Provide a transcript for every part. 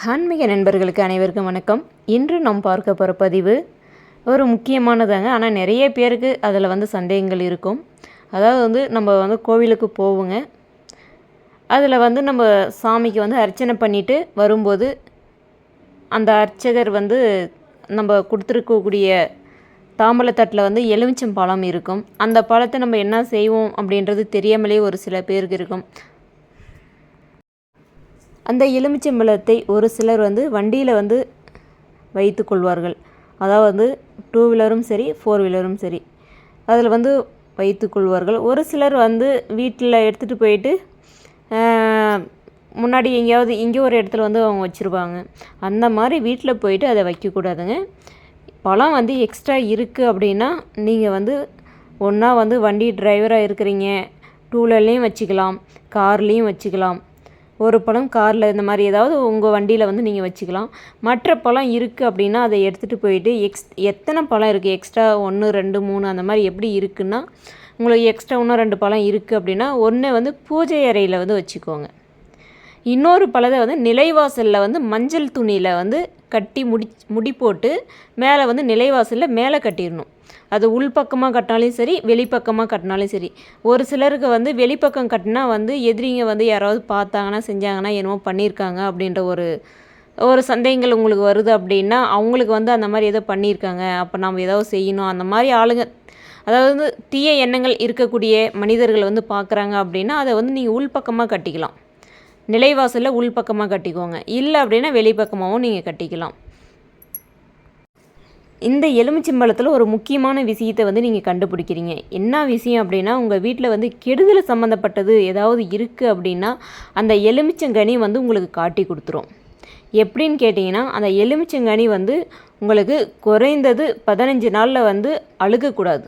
ஆன்மீக நண்பர்களுக்கு அனைவருக்கும் வணக்கம். இன்று நாம் பார்க்க போகிற பதிவு ஒரு முக்கியமானதாங்க. ஆனால் நிறைய பேருக்கு அதில் வந்து சந்தேகங்கள் இருக்கும். அதாவது வந்து நம்ம வந்து கோவிலுக்கு போவோங்க. அதில் வந்து நம்ம சாமிக்கு வந்து அர்ச்சனை பண்ணிவிட்டு வரும்போது அந்த அர்ச்சகர் வந்து நம்ம கொடுத்துருக்கக்கூடிய தாம்பழத்தட்டில் வந்து எலுமிச்சம் பழம் இருக்கும். அந்த பழத்தை நம்ம என்ன செய்வோம் அப்படின்றது தெரியாமலே ஒரு சில பேருக்கு இருக்கும். அந்த எலுமிச்சம்பழத்தை ஒரு சிலர் வந்து வண்டியில் வந்து வைத்து கொள்வார்கள். அதாவது டூ வீலரும் சரி ஃபோர் வீலரும் சரி அதில் வந்து வைத்து கொள்வார்கள். ஒரு சிலர் வந்து வீட்டில் எடுத்துகிட்டு போயிட்டு முன்னாடி எங்கேயாவது இங்கே ஒரு இடத்துல வந்து அவங்க வச்சுருப்பாங்க. அந்த மாதிரி வீட்டில் போயிட்டு அதை வைக்கக்கூடாதுங்க பழம் வந்து எக்ஸ்ட்ரா இருக்குது அப்படின்னா நீங்கள் வந்து ஒன்றா வந்து வண்டி டிரைவராக இருக்கிறீங்க. டூ வீலர்லேயும் வச்சுக்கலாம் கார்லேயும் வச்சுக்கலாம். ஒரு பழம் காரில் இந்த மாதிரி ஏதாவது உங்கள் வண்டியில் வந்து நீங்கள் வச்சுக்கலாம். மற்ற பழம் இருக்குது அப்படின்னா அதை எடுத்துகிட்டு போயிட்டு எக்ஸ் எத்தனை பழம் இருக்குது எக்ஸ்ட்ரா ஒன்று ரெண்டு மூணு அந்த மாதிரி எப்படி இருக்குன்னா உங்களுக்கு எக்ஸ்ட்ரா இன்னும் ரெண்டு பழம் இருக்குது அப்படின்னா ஒன்று வந்து பூஜை அறையில் வந்து வச்சுக்கோங்க. இன்னொரு பழத்தை வந்து நிலைவாசலில் வந்து மஞ்சள் துணியில் வந்து கட்டி முடி முடி போட்டு மேலே வந்து நிலைவாசலில் மேலே கட்டிடணும். அது உள்பக்கமாக கட்டினாலும் சரி வெளிப்பக்கமாக கட்டினாலும் சரி. ஒரு சிலருக்கு வந்து வெளிப்பக்கம் கட்டினா வந்து எதிரிங்க வந்து யாராவது பார்த்தாங்கன்னா செஞ்சாங்கன்னா என்னமோ பண்ணியிருக்காங்க அப்படின்ற ஒரு ஒரு சந்தேகங்கள் உங்களுக்கு வருது அப்படின்னா அவங்களுக்கு வந்து அந்த மாதிரி ஏதோ பண்ணியிருக்காங்க. அப்போ நம்ம ஏதோ செய்யணும். அந்த மாதிரி ஆளுங்க அதாவது வந்து தீய எண்ணங்கள் இருக்கக்கூடிய மனிதர்கள் வந்து பார்க்குறாங்க அப்படின்னா அதை வந்து நீங்கள் உள்பக்கமாக கட்டிக்கலாம். நிலைவாசலில் உள்பக்கமாக கட்டிக்கோங்க. இல்லை அப்படின்னா வெளிப்பக்கமாகவும் நீங்கள் கட்டிக்கலாம். இந்த எலுமிச்சம்பழத்தில் ஒரு முக்கியமான விஷயத்தை வந்து நீங்கள் கண்டுபிடிக்கிறீங்க. என்ன விஷயம் அப்படின்னா உங்கள் வீட்டில் வந்து கெடுதல் சம்மந்தப்பட்டது ஏதாவது இருக்குது அப்படின்னா அந்த எலுமிச்சங்கனி வந்து உங்களுக்கு காட்டி கொடுத்துரும். எப்படின்னு கேட்டிங்கன்னா அந்த எலுமிச்சங்கனி வந்து உங்களுக்கு குறைந்தது பதினஞ்சு நாளில் வந்து அழுகக்கூடாது.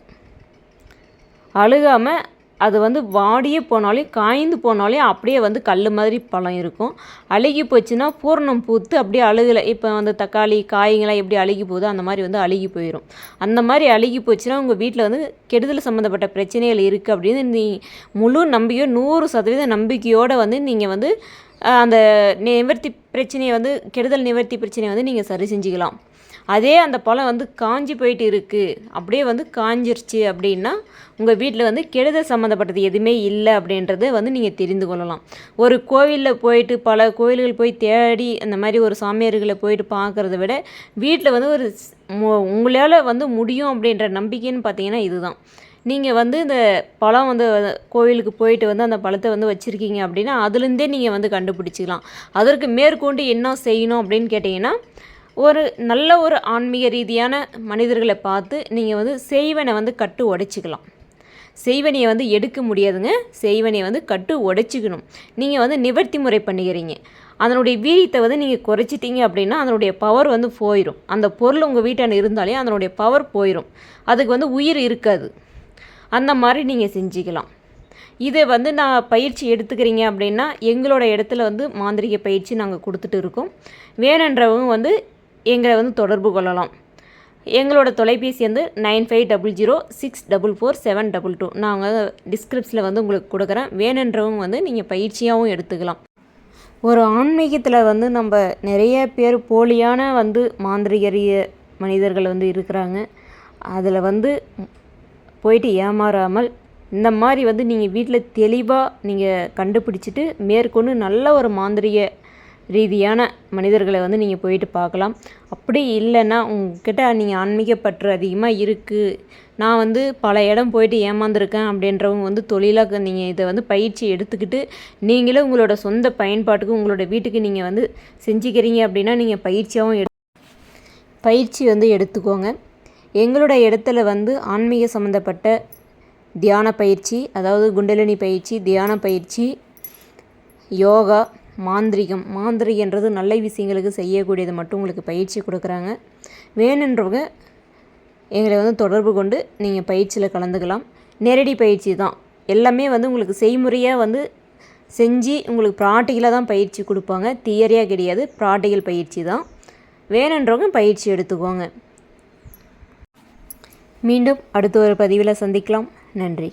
அழுகாமல் அது வந்து வாடியே போனாலே காய்ந்து போனாலே அப்படியே வந்து கல் மாதிரி பழம் இருக்கும். அழுகி போச்சுன்னா பூரணம் பூத்து அப்படியே அழுகலை. இப்போ வந்து தக்காளி காய்ங்களாம் எப்படி அழுகி போகுதோ அந்த மாதிரி வந்து அழுகி போயிடும் அந்த மாதிரி அழுகி போச்சுன்னா உங்கள் வீட்டில் வந்து கெடுதல் சம்மந்தப்பட்ட பிரச்சனைகள் இருக்குது அப்படின்னு நீ முழு நம்பிக்கையோ நூறு சதவீத நம்பிக்கையோடு வந்து நீங்கள் வந்து அந்த நிவர்த்தி பிரச்சனையை வந்து கெடுதல் நிவர்த்தி பிரச்சனையை வந்து நீங்கள் சரி செஞ்சுக்கலாம். அதே அந்த பழம் வந்து காஞ்சி போயிட்டு இருக்குது அப்படியே வந்து காஞ்சிருச்சு அப்படின்னா உங்கள் வீட்டில் வந்து கெடுதல் சம்மந்தப்பட்டது எதுவுமே இல்லை அப்படின்றத வந்து நீங்கள் தெரிந்து கொள்ளலாம். ஒரு கோவிலில் போயிட்டு பல கோவில்கள் போய் தேடி அந்த மாதிரி ஒரு சாமியார்களை போயிட்டு பார்க்குறத விட வீட்டில் வந்து ஒரு உங்களால் வந்து முடியும் அப்படின்ற நம்பிக்கைன்னு பார்த்தீங்கன்னா இதுதான். நீங்கள் வந்து இந்த பழம் வந்து கோவிலுக்கு போயிட்டு வந்து அந்த பழத்தை வந்து வச்சுருக்கீங்க அப்படின்னா அதுலேருந்தே நீங்கள் வந்து கண்டுபிடிச்சிக்கலாம். அதற்கு மேற்கொண்டு என்ன செய்யணும் அப்படின்னு கேட்டிங்கன்னா ஒரு நல்ல ஒரு ஆன்மீக ரீதியான மனிதர்களை பார்த்து நீங்கள் வந்து செய்வனை வந்து கட்டு உடைச்சிக்கலாம். செய்வனையை வந்து எடுக்க முடியாதுங்க. செய்வனையை வந்து கட்டு உடைச்சிக்கணும். நீங்கள் வந்து நிவர்த்தி முறை பண்ணிக்கிறீங்க அதனுடைய வீரியத்தை வந்து நீங்கள் குறைச்சிட்டீங்க அப்படின்னா அதனுடைய பவர் வந்து போயிடும் அந்த பொருள் உங்கள் வீட்டான இருந்தாலே அதனுடைய பவர் போயிடும் அதுக்கு வந்து உயிர் இருக்காது. அந்த மாதிரி நீங்கள் செஞ்சுக்கலாம். இதை வந்து நான் பயிற்சி எடுத்துக்கிறீங்க அப்படின்னா எங்களோட இடத்துல வந்து மாந்திரிக பயிற்சி நாங்கள் கொடுத்துட்டு இருக்கோம். வேணுன்றவங்க வந்து எங்களை வந்து தொடர்பு கொள்ளலாம். எங்களோட தொலைபேசி வந்து nine five double zero six double four seven double two. நான் வந்து டிஸ்கிரிப்ஷனில் வந்து உங்களுக்கு கொடுக்குறேன். வேணுன்றவங்க வந்து நீங்கள் பயிற்சியாகவும் எடுத்துக்கலாம். ஒரு ஆன்மீகத்தில் வந்து நம்ம நிறைய பேர் போலியான வந்து மாந்திரிகரிய மனிதர்கள் வந்து இருக்கிறாங்க. அதில் வந்து போயிட்டு ஏமாறாமல் இந்த மாதிரி வந்து நீங்கள் வீட்டில் தெளிவாக நீங்கள் கண்டுபிடிச்சிட்டு மேற்கொண்டு நல்ல ஒரு மாந்திரிக ரீதியான மனிதர்களை வந்து நீங்கள் போயிட்டு பார்க்கலாம். அப்படி இல்லைன்னா உங்ககிட்ட நீங்கள் ஆன்மீக பற்று அதிகமாக இருக்குது நான் வந்து பல இடம் போயிட்டு ஏமாந்துருக்கேன் அப்படின்றவங்க வந்து தொழிலாக நீங்கள் இதை வந்து பயிற்சி எடுத்துக்கிட்டு நீங்களே உங்களோட சொந்த பயன்பாட்டுக்கு உங்களோட வீட்டுக்கு நீங்கள் வந்து செஞ்சுக்கிறீங்க அப்படின்னா நீங்கள் பயிற்சியாகவும் எடு பயிற்சி வந்து எடுத்துக்கோங்க. எங்களோட இடத்துல வந்து ஆன்மீக சம்மந்தப்பட்ட தியான பயிற்சி அதாவது குண்டலினி பயிற்சி தியான பயிற்சி யோகா மாந்திரிகம். மாந்திரிகன்றது நல்ல விஷயங்களுக்கு செய்யக்கூடியது மட்டும் உங்களுக்கு பயிற்சி கொடுக்குறாங்க. வேணுன்றவங்க எங்களை வந்து தொடர்பு கொண்டு நீங்கள் பயிற்சியில் கலந்துக்கலாம். நேரடி பயிற்சி தான். எல்லாமே வந்து உங்களுக்கு செய்முறையாக வந்து செஞ்சு உங்களுக்கு ப்ராக்டிக்கலாக தான் பயிற்சி கொடுப்பாங்க. தியரியாக கிடையாது. ப்ராக்டிக்கல் பயிற்சி தான். வேணுன்றவங்க பயிற்சி எடுத்துக்கோங்க. மீண்டும் அடுத்த ஒரு பதிவில் சந்திக்கலாம். நன்றி.